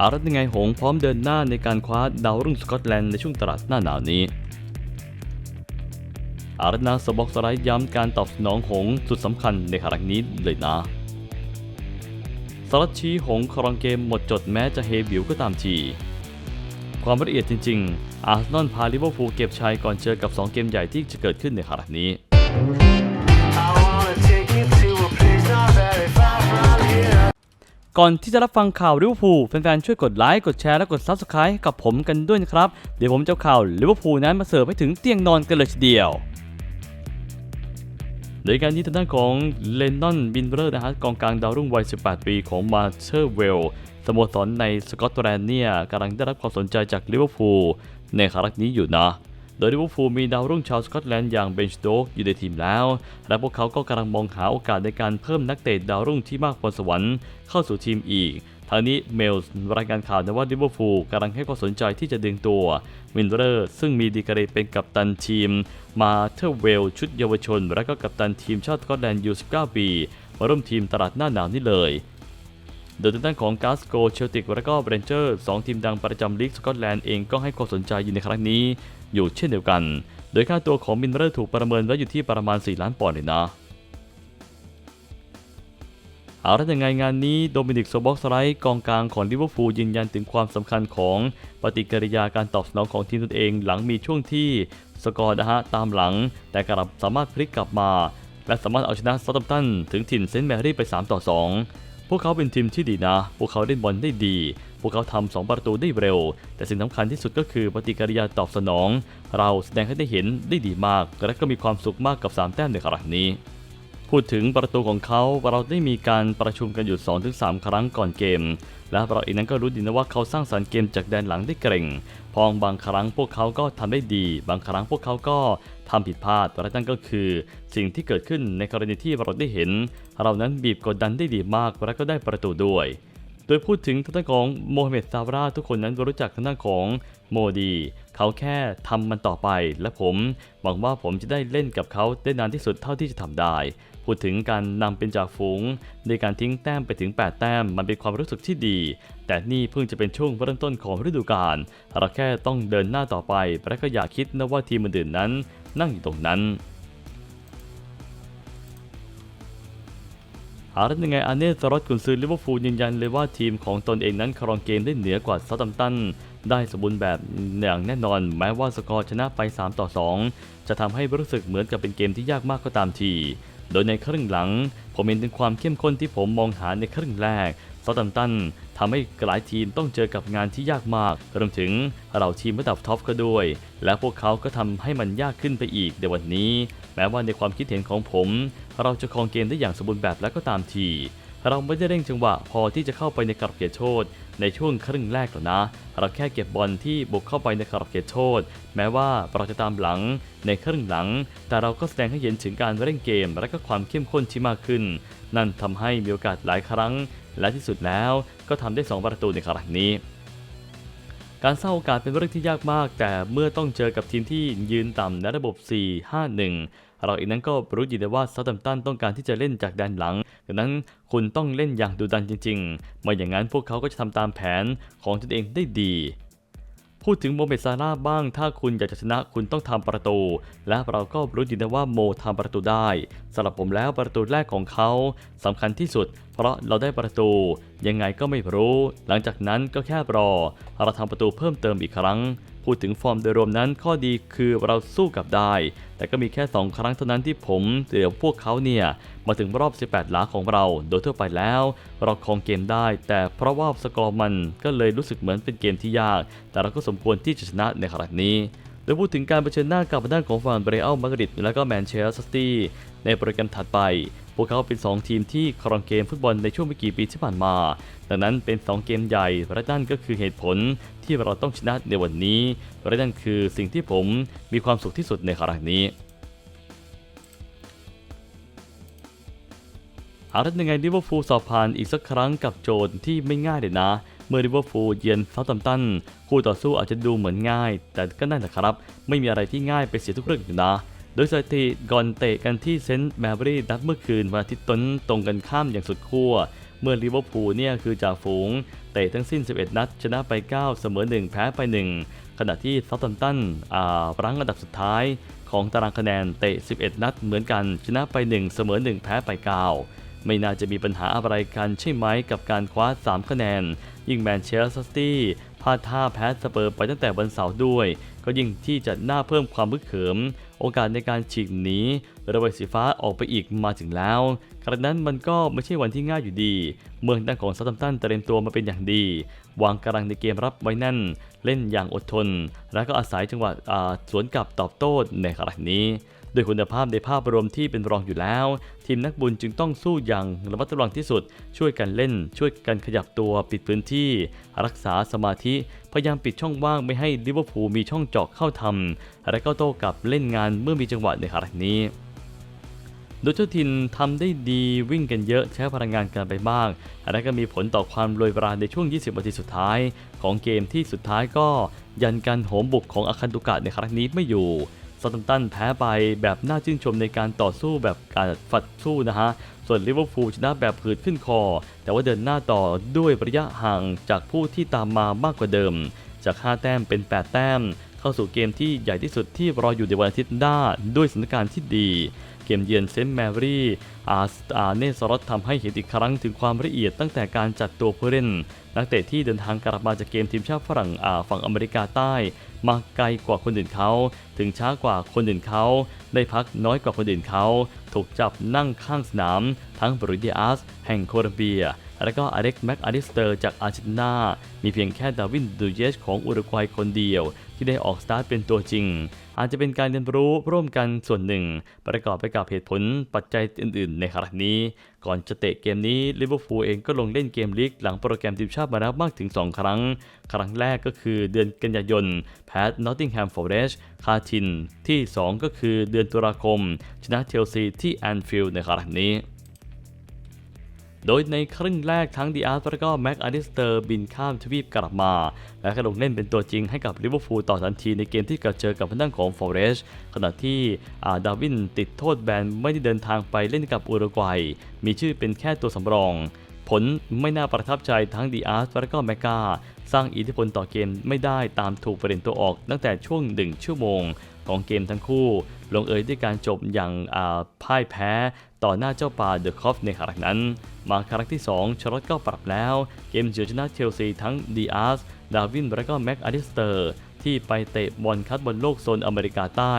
อารัตยังไงหงพร้อมเดินหน้าในการคว้าดาวรุ่งสกอตแลนด์ในช่วงตลาดหน้าหนาวนี้ อารัตนาสบอกสไลด์ย้ำการตอบสนองหงสุดสำคัญในครั้งนี้เลยนะสลัดชี้หงครองเกมหมดจดแม้จะเฮบิวก็ตามทีความละเอียดจริง ๆ อาร์เซนอลพาลิเวอร์พูลเก็บชัยก่อนเจอกับ 2 เกมใหญ่ที่จะเกิดขึ้นในครั้งนี้ ก่อนที่จะรับฟังข่าวลิเวอร์พูลแฟนๆ ช่วยกดไลค์ กดแชร์และกด Subscribe กับผมกันด้วยนะครับ เดี๋ยวผมจะข่าวลิเวอร์พูลนั้นมาเสิร์ฟให้ถึงเตียงนอนกันเลยทีเดียวโดยการนี้ทางด้านของเลนนอนบินเบอร์นะฮะกองกลางดาวรุ่งวัย 18 ปีของมาเชอร์เวลสโมสรในสกอตแลนด์เนี่ยกำลังได้รับความสนใจจากลิเวอร์พูลในครั้งนี้อยู่นะ โดยลิเวอร์พูลมีดาวรุ่งชาวสกอตแลนด์อย่างเบนช์โดกอยู่ในทีมแล้ว และพวกเขาก็กำลังมองหาโอกาสในการเพิ่มนักเตะดาวรุ่งที่มากพรสวรรค์เข้าสู่ทีมอีกทางนี้เมลส์รายงานข่าวนะว่าลิเวอร์พูลกำลังให้ความสนใจที่จะดึงตัววินเดอร์ซึ่งมีดีกรีเป็นกัปตันทีม มาเทอร์เวลชุดเยาวชน และก็กัปตันทีมชาติสกอตแลนด์ยู19ปี มาร่วมทีมตลาดหน้าหนาวนี่เลย โดยทางด้านของกาสโกเชลติกและก็เบรนเจอร์สองทีมดังประจำลีกสกอตแลนด์เองก็ให้ความสนใจอยู่ในครั้งนี้ อยู่เช่นเดียวกัน โดยค่าตัวของมินเรอร์ถูกประเมินไว้อยู่ที่ประมาณ 4 ล้านปอนด์เลยนะเอาละยังไงงานนี้โดมินิกโซบ็อกสไลท์กองกลางของลิเวอร์พูลยืนยันถึงความสำคัญของปฏิกิริยาการตอบสนองของทีมตนเองหลังมีช่วงที่สกอร์นะฮะตามหลัง แต่กลับสามารถพลิกกลับมา และสามารถเอาชนะซาตัมตันถึงถิ่นเซนต์แมรี่ไป 3 ต่อ 2 พวกเขาเป็นทีมที่ดีนะ พวกเขาเล่นบอลได้ดี พวกเขาทำสองประตูได้เร็ว แต่สิ่งสำคัญที่สุดก็คือปฏิกิริยาตอบสนอง เราแสดงให้ได้เห็นได้ดีมาก และก็มีความสุขมากกับ 3 แต้มในครั้งนี้ พูดถึงประตูของเขาเราได้มีการประชุมกันอยู่ 2-3 ครั้งก่อนเกม และเราเองนั้นก็รู้ดีนะว่าเขาสร้างสรรค์เกมจากแดนหลังได้เก่ง พองบางครั้งพวกเขาก็ทำได้ดี บางครั้งพวกเขาก็ทำผิดพลาดและนั่นก็คือ สิ่งที่เกิดขึ้นในกรณีที่เราได้เห็น เรานั้นบีบกดดันได้ดีมากและก็ได้ประตูด้วย โดยพูดถึงทางด้านของโมฮัมเหม็ดซาร่าทุกคนนั้นรู้จักทางด้านของโมดีเขาแค่ทำมันต่อไป และผมหวังว่าผมจะได้เล่นกับเขาได้นานที่สุดเท่าที่จะทำได้ พูดถึงการนำเป็นจากฝูงในการทิ้งแต้มไปถึง 8 แต้มมันเป็นความรู้สึกที่ดี แต่นี่เพิ่งจะเป็นช่วงเริ่มต้นของฤดูกาลเราแค่ต้องเดินหน้าต่อไปและก็อย่าคิดนะว่าทีมอื่นๆนั้น นั่งอยู่ตรงนั้นหาได้ยังไงอาเน่สรอตกุนซือลิเวอร์พูลยืนยันเลยว่าทีมของตนเองนั้นครองเกมได้เหนือกว่าซาตัมตัน ได้สมบูรณ์แบบอย่างแน่นอน แม้ว่าสกอร์ชนะไป 3 ต่อ 2 จะทำให้รู้สึกเหมือนกับเป็นเกมที่ยากมากก็ตามที โดยในครึ่งหลัง ผมเห็นถึงความเข้มข้นที่ผมมองหาในครึ่งแรกซาตัมตันทำให้หลายทีมต้องเจอกับงานที่ยากมากรวมถึงเราทีมระดับท็อปก็ด้วย และพวกเขาก็ทำให้มันยากขึ้นไปอีกในวันนี้ แม้ว่าในความคิดเห็นของผม เราจะครองเกมได้อย่างสมบูรณ์แบบแล้วก็ตามที เราไม่ได้เร่งจังหวะพอที่จะเข้าไปในกรอบเขตโทษ ในช่วงครึ่งแรกหรอกนะ เราแค่เก็บบอลที่บุกเข้าไปในกรอบเขตโทษ แม้ว่าเราจะตามหลังในครึ่งหลัง แต่เราก็แสดงให้เห็นถึงการเร่งเกม และก็ความเข้มข้นที่มากขึ้น นั่นทำให้มีโอกาสหลายครั้ง และที่สุดแล้วก็ทำได้ 2 ประตูในครั้งนี้ การสร้างโอกาสเป็นเรื่องที่ยากมาก แต่เมื่อต้องเจอกับทีมที่ยืนต่ำในระบบ 4-5-1 เราเองนั้นก็รู้ดีเลยว่าซาตัมตันต้องการที่จะเล่นจากแดนหลัง ดังนั้นคุณต้องเล่นอย่างดุดันจริงๆไม่อย่างนั้นพวกเขาก็จะทำตามแผนของตนเองได้ดี พูดถึงโมเมซาร่าบ้าง ถ้าคุณอยากจะชนะคุณต้องทำประตู และเราก็รู้ดีนะว่าโมทำประตูได้สำหรับผมแล้วประตูแรกของเขา สำคัญที่สุด เพราะเราได้ประตู ยังไงก็ไม่รู้ หลังจากนั้นก็แค่รอ เราทำประตูเพิ่มเติมอีกครั้ง พูดถึงฟอร์มโดยรวมนั้นข้อดีคือเราสู้กับได้ แต่ก็มีแค่ 2 ครั้งเท่านั้นที่ผมเดี๋ยวพวกเขาเนี่ย มาถึงรอบ 18 หลาของเรา โดยทั่วไปแล้ว เราครองเกมได้ แต่เพราะว่าสกอร์มันก็เลยรู้สึกเหมือนเป็นเกมที่ยาก แต่เราก็สมควรที่จะชนะในครั้งนี้ ดยพูดถึงการเผชิญหน้ากับด้านของฝั่งเบรอัลมาดริดและก็แมนเชสเตอร์ซิตี้ในโปรแกรมถัดไป พวกเขาเป็น 2 ทีมที่ครองเกมฟุตบอลในช่วงไม่กี่ปีที่ผ่านมา ดังนั้นเป็น 2 เกมใหญ่และนั่นก็คือเหตุผลที่เราต้องชนะในวันนี้และนั่นคือสิ่งที่ผมมีความสุขที่สุดในครั้งนี้เอาละยังไงลิเวอร์พูลสอบผ่านอีกสักครั้งกับโจทย์ที่ไม่ง่ายเลยนะ เมื่อลิเวอร์พูลเยือนเซาท์แฮมป์ตันคู่ต่อสู้อาจจะดูเหมือนง่าย แต่ก็นั่นแหละครับ ไม่มีอะไรที่ง่ายไปเสียทุกเรื่องอยู่นะ โดยสถิติก่อนเตะกันที่เซนต์แมรี่นัดเมื่อคืนวันอาทิตย์ต้นตรงกันข้ามอย่างสุดขั้วเมื่อลิเวอร์พูลเนี่ยคือจ่าฝูง เตะทั้งสิ้น 11 นัด ชนะไป 9 เสมอ 1 แพ้ไป 1 ขณะที่ซัตตัมตันอ่ารั้งอันดับสุดท้ายของตารางคะแนนเตะ 11 นัดเหมือนกัน ชนะไป 1 เสมอ 1 แพ้ไป 9 ไม่น่าจะมีปัญหาอะไรกันใช่ไหมกับการคว้า 3 คะแนน ยิ่งแมนเชสเตอร์ซิตี้พลาดท่าแพ้สเปอร์ไปตั้งแต่วันเสาร์ด้วย ก็ยิ่งที่จะน่าเพิ่มความพึกเขิม โอกาสในการฉีกหนีระเบิดสีฟ้าออกไปอีกมาถึงแล้วครั้นั้นมันก็ไม่ใช่วันที่ง่ายอยู่ดี เมืองด้านของซัตตัมตันเตรียมตัวมาเป็นอย่างดี วางกำลังในเกมรับไว้แน่น เล่นอย่างอดทน และก็อาศัยจังหวะสวนกลับตอบโต้ในครั้งนี้ ด้วยคุณภาพในภาพรวมที่เป็นรองอยู่แล้ว ทีมนักบุญจึงต้องสู้อย่างระมัดระวังที่สุด ช่วยกันเล่น ช่วยกันขยับตัวปิดพื้นที่ รักษาสมาธิ พยายามปิดช่องว่างไม่ให้ลิเวอร์พูลมีช่องเจาะเข้าทำและก็โต้กลับเล่นงานเมื่อมีจังหวะในครั้งนี้โดยเจ้าถิ่นทำได้ดีวิ่งกันเยอะใช้พลังงานกันไปบ้างและก็มีผลต่อความรวยบราในช่วง 20 นาทีสุดท้าย ของเกมที่สุดท้ายก็ยันการโหมบุกของอาคันตุกะในครั้งนี้ไม่อยู่ ซาตันตันแพ้ไปแบบน่าชื่นชมในการต่อสู้แบบการฝัดสู้นะฮะ ส่วนลิเวอร์พูลชนะแบบผืดขึ้นคอ แต่ว่าเดินหน้าต่อด้วยระยะห่างจากผู้ที่ตามมามากกว่าเดิม จาก 5 แต้มเป็น 8 แต้ม เข้าสู่เกมที่ใหญ่ที่สุดที่รออยู่ในวันอาทิตย์หน้าด้วยสถานการณ์ที่ดี เกมเยือนเซนต์แมรี่อาร์อาเนสรอตทำให้เห็นอีกครั้งถึงความละเอียดตั้งแต่การจัดตัวผู้เล่น นักเตะที่เดินทางกลับมาจากเกมทีมชาติฝรั่งฝั่งอเมริกาใต้มาไกลกว่าคนอื่นเขา ถึงช้ากว่าคนอื่นเขา ได้พักน้อยกว่าคนอื่นเขา ถูกจับนั่งข้างสนาม ทั้งบริเดียอาสแห่งโคลอมเบีย และก็อเล็กแม็กอาริสเตอร์จากอาร์เจนตินา มีเพียงแค่ดาวินดูเยสของอุรุกวัยคนเดียว ที่ได้ออกสตาร์ทเป็นตัวจริง อาจจะเป็นการเรียนรู้ร่วมกันส่วนหนึ่ง ประกอบไปกับเหตุผลปัจจัยอื่น ๆ ในครั้งนี้ ก่อนจะเตะเกมนี้ลิเวอร์พูลเองก็ลงเล่นเกมลีกหลังโปรแกรมทีมชาติมาแล้วมากถึง 2 ครั้ง ครั้งแรกก็คือเดือนกันยายนแพ้นอตติงแฮมฟอร์เรสคาทินที่ 2 ก็คือเดือนตุลาคม ชนะเชลซีที่แอนฟิลด์ในครั้งนี้ โดยในครึ่งแรกทั้งดีอาร์และก็แม็กอาริสเตอร์บินข้ามทวีปกลับมา และก็ลงเล่นเป็นตัวจริงให้กับลิเวอร์พูลต่อทันทีในเกมที่เกิดเจอกับทางด้านของฟอร์เรสต์ขณะที่อ่าดาวินติดโทษแบนไม่ได้เดินทางไปเล่นกับอุรุกวัย มีชื่อเป็นแค่ตัวสำรอง ผลไม่น่าประทับใจทั้งดีอาร์และก็แมกกาสร้างอิทธิพลต่อเกมไม่ได้ตามถูกเประเด็นตัวออกตั้งแต่ช่วงหนึ่งชั่วโมง ของเกมทั้งคู่ ลงเอยด้วยการจบอย่างพ่ายแพ้ต่อหน้าเจ้าป่าเดอะคอฟในครั้งนั้น มาครั้งที่ 2ชาร์ลอตก็ปรับแล้ว เกมเฉือนชนะเชลซีทั้งดีอาร์สดาวินและก็แม็กอาริสเตอร์ที่ไปเตะบอลคัดบอลโลกโซนอเมริกาใต้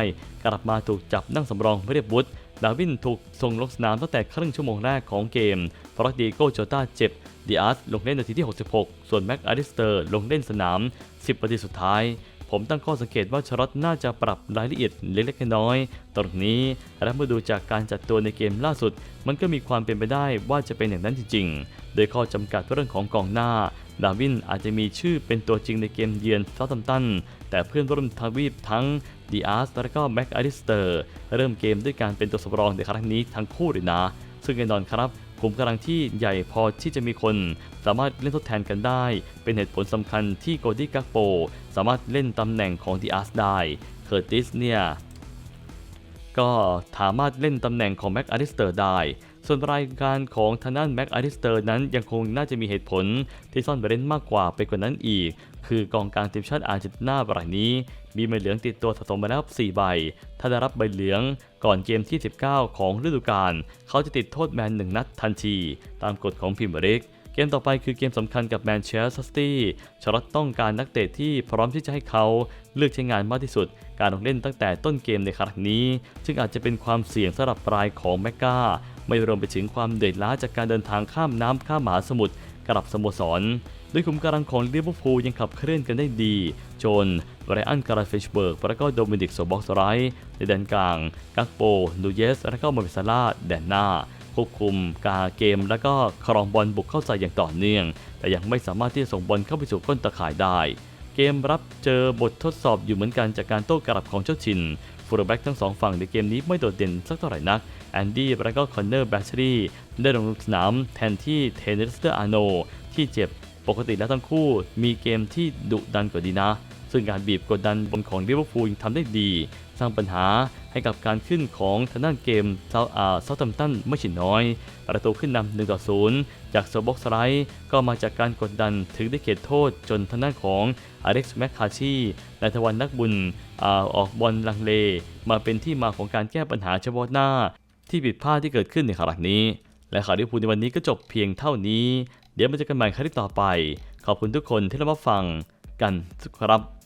กลับมาถูกจับนั่งสำรองเรียบวุฒดาวินถูกส่งลงสนามตั้งแต่ครึ่งชั่วโมงแรกของเกม เพราะดีโก้โจต้าเจ็บดีอาร์สลงเล่นนาทีที่ 66 ส่วนแม็กอาริสเตอร์ลงเล่นสนาม 10นาทีสุดท้าย ผมตั้งข้อสังเกตว่าชารอตน่าจะปรับรายละเอียดเล็กๆน้อยๆตรงนี้และเมื่อดูจากการจัดตัวในเกมล่าสุด มันก็มีความเป็นไปได้ว่าจะเป็นอย่างนั้นจริง ๆ โดยข้อจำกัดเรื่องของกองหน้า ดาวินอาจจะมีชื่อเป็นตัวจริงในเกมเยือนซาตัมตัน แต่เพื่อนร่วมทวีปทั้งดีอาร์สและก็แม็กอาริสเตอร์ เริ่มเกมด้วยการเป็นตัวสำรองในครั้งนี้ทั้งคู่เลยนะ ซึ่งแน่นอนครับ กลุ่มกำลังที่ใหญ่พอที่จะมีคน สามารถเล่นทดแทนกันได้ เป็นเหตุผลสำคัญที่โกดี้กักโปสามารถเล่นตำแหน่งของดีอาร์สได้เคอร์ติสเนี่ยก็สามารถเล่นตำแหน่งของแม็กอาริสเตอร์ได้ ส่วนรายการของทางด้านแม็กอาริสเตอร์นั้นยังคงน่าจะมีเหตุผลที่ซ่อนเร้นมากกว่าไปกว่านั้นอีก คือกองกลางทีมชาติอาร์เจนตินาบรายนี้ มีใบเหลืองติดตัวสะสมมาแล้ว 4 ใบ ถ้าได้รับใบเหลืองก่อนเกมที่ 19 ของฤดูกาลเขาจะติดโทษแบน1นัดทันที ตามกฎของพิมเบริกเกมต่อไปคือเกมสำคัญกับแมนเชสเตอร์ซิตี้ชาร์ลอตต้องการนักเตะที่พร้อมที่จะให้เขาเลือกใช้งานมากที่สุด การลงเล่นตั้งแต่ต้นเกมในครั้งนี้ ซึ่งอาจจะเป็นความเสี่ยงสำหรับรายของแมกกา ไม่รวมไปถึงความเดือดล้าจากการเดินทางข้ามน้ำข้ามมหาสมุทรกลับสโมสรโดยขุมกำลังของลิเวอร์พูลยังขับเคลื่อนกันได้ดี จนไรอันการาเฟชเบิร์กและก็โดมินิกโซบ็อกสไรท์ในแดนกลาง กักโปนูเยส และก็มาเบซาร่าแดนหน้า ควบคุมการเกม และก็ครองบอลบุกเข้าใส่อย่างต่อเนื่อง แต่ยังไม่สามารถที่จะส่งบอลเข้าไปสู่ก้นตะข่ายได้ เกมรับเจอบททดสอบอยู่เหมือนกันจากการโต้กลับของเจ้าชิน ฟูลแบ็กทั้งสองฝั่งในเกมนี้ไม่โดดเด่นสักเท่าไหร่นัก แอนดี้และก็คอนเนอร์แบชรีได้ลงสนามแทนที่เทนนิสเตอร์อาโนที่เจ็บปกติแล้วทั้งคู่มีเกมที่ดุดันกว่าดีนะ ซึ่งการบีบกดดันบนของลิเวอร์พูลยังทำได้ดี สร้างปัญหาให้กับการขึ้นของทางด้านเกมเซาอาเซาตัมตันไม่ใช่น้อย ประตูขึ้นนำ1ต่อ0 จากโซบ็อกสไลด์ก็มาจากการกดดันถึงได้เขตโทษจนทางด้านของอเล็กซ์แมคคาชีและทวันนักบุญออกบอลลังเล มาเป็นที่มาของการแก้ปัญหาเฉพาะหน้า ที่ผิดพลาดที่เกิดขึ้นในครั้งนี้ และข่าวลิเวอร์พูลในวันนี้ก็จบเพียงเท่านี้ เดี๋ยวมาเจอกันใหม่ครั้งที่ต่อไป ขอบคุณทุกคนที่รับฟังกันครับ